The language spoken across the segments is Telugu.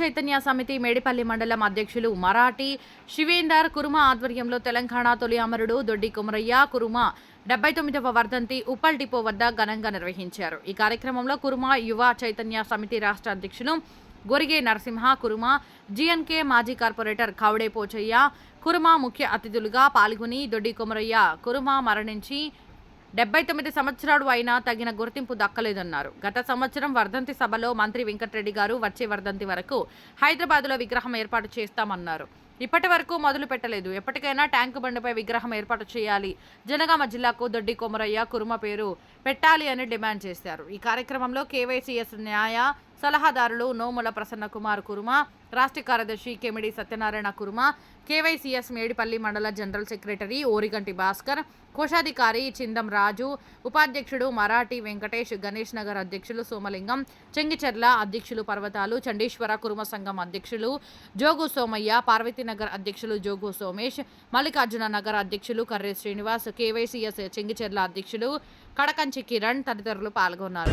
చైతన్య సమితి మేడిపల్లి మండలం అధ్యక్షులు మరాఠీ శివేందర్ కురుమ ఆధ్వర్యంలో తెలంగాణ తొలి అమరుడు దొడ్డి కుమరయ్య కురుమ డెబ్బై తొమ్మిదవ వర్ధంతి ఉప్పల్ డిపో వద్ద ఘనంగా నిర్వహించారు. ఈ కార్యక్రమంలో కురుమ యువ చైతన్య సమితి రాష్ట్ర అధ్యక్షులు Gorige Narasimha Kuruma G N K మాజీ కార్పొరేటర్ కౌడే పోచయ్య కురుమ ముఖ్య అతిథులుగా పాల్గొని దొడ్డి కుమరయ్య కురుమ మరణించి డెబ్బై తొమ్మిది సంవత్సరాలు అయినా తగిన గుర్తింపు దక్కలేదన్నారు. గత సంవత్సరం వర్ధంతి సభలో మంత్రి వెంకటరెడ్డి గారు వచ్చే వర్ధంతి వరకు హైదరాబాద్లో విగ్రహం ఏర్పాటు చేస్తామన్నారు. ఇప్పటి వరకు మొదలు పెట్టలేదు. ఎప్పటికైనా ట్యాంకు బండిపై విగ్రహం ఏర్పాటు చేయాలి. జనగామ జిల్లాకు దొడ్డి కొమరయ్య కురుమ పేరు పెట్టాలి అని డిమాండ్ చేశారు. ఈ కార్యక్రమంలో కేవైసీఎస్ న్యాయ సలహాదారులు నోముల ప్రసన్న కుమార్ కురుమ రాష్ట్ర కార్యదర్శి కెమిడి సత్యనారాయణ కురుమ కేవైసీఎస్ మేడిపల్లి మండల జనరల్ సెక్రటరీ ఓరిగంటి భాస్కర్ కోశాధికారి చిందం రాజు ఉపాధ్యక్షుడు మరాఠీ వెంకటేష్ గణేష్ నగర్ అధ్యక్షులు సోమలింగం చెంగిచెర్ల అధ్యక్షులు పర్వతాలు చండీశ్వర కురుమ సంఘం అధ్యక్షులు జోగు సోమయ్య పార్వతీనగర్ అధ్యక్షులు జోగు సోమేష్ మల్లికార్జున నగర్ అధ్యక్షులు కర్రే శ్రీనివాస్ కేవైసీఎస్ చెంగిచెర్ల అధ్యక్షులు కడకంచి కిరణ్ తదితరులు పాల్గొన్నారు.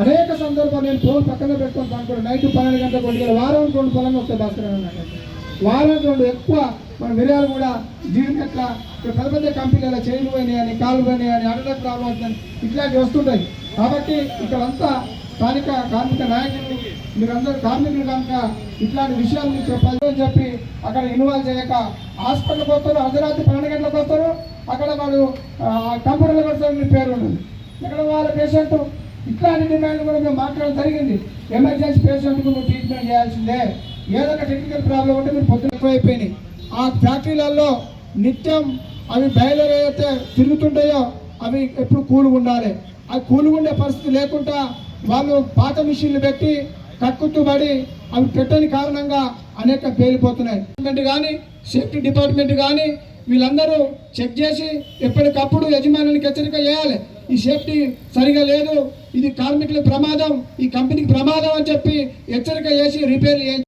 అనేక సందర్భాలు నేను ఫోన్ పక్కన పెట్టుకొని పనుకోండి నైట్ పన్నెండు గంటలకు ఒంటి వారం రెండు పొలంగా వస్తే భాస్కర్ అన్నట్టు వారం రెండు ఎక్కువ మన మిరియాలు కూడా జీవితం ఎట్లా? ఇక్కడ పెద్ద పెద్ద కంపెనీల చైన్లు పోయినాయి అని కాళ్ళు పోయినాయి అని అడగ ప్రాబ్లం అవుతుంది ఇట్లాంటివి వస్తుంటాయి. కాబట్టి ఇక్కడంతా స్థానిక కార్మిక నాయకులు మీరందరూ కార్మికులు కనుక ఇట్లాంటి విషయాలు మీకు చెప్పాలి చెప్పి అక్కడ ఇన్వాల్వ్ చేయక హాస్పిటల్కి వస్తారు అర్ధరాత్రి పన్నెండు గంటలకు వస్తారు. అక్కడ వాళ్ళు కంప్యూటర్లు కూడా మీ పేరు ఉండదు. ఇక్కడ వాళ్ళ పేషెంట్ ఇట్లాంటి డిమాండ్ కూడా మేము మాట్లాడడం జరిగింది. ఎమర్జెన్సీ పేషెంట్కు నువ్వు ట్రీట్మెంట్ చేయాల్సిందే. ఏదైనా టెక్నికల్ ప్రాబ్లం ఉంటే మీరు పొద్దున ఎక్కువైపోయినాయి ఆ ఫ్యాక్టరీలలో నిత్యం అవి బయలుదేరి తిరుగుతుంటాయో అవి ఎప్పుడు కూలుగా ఉండాలి. అవి కూలుగా ఉండే పరిస్థితి లేకుండా వాళ్ళు పాత మిషన్లు పెట్టి కక్కుతూ పడి అవి పెట్టని కారణంగా అనేక పేలిపోతున్నాయి. కానీ సేఫ్టీ డిపార్ట్మెంట్ కానీ వీళ్ళందరూ చెక్ చేసి ఎప్పటికప్పుడు యజమానులకు హెచ్చరిక చేయాలి. ఈ సేఫ్టీ సరిగా లేదు. ఇది కార్మికుల ప్రమాదం ఈ కంపెనీకి ప్రమాదం అని చెప్పి హెచ్చరిక చేసి రిపేర్ చేయించాలి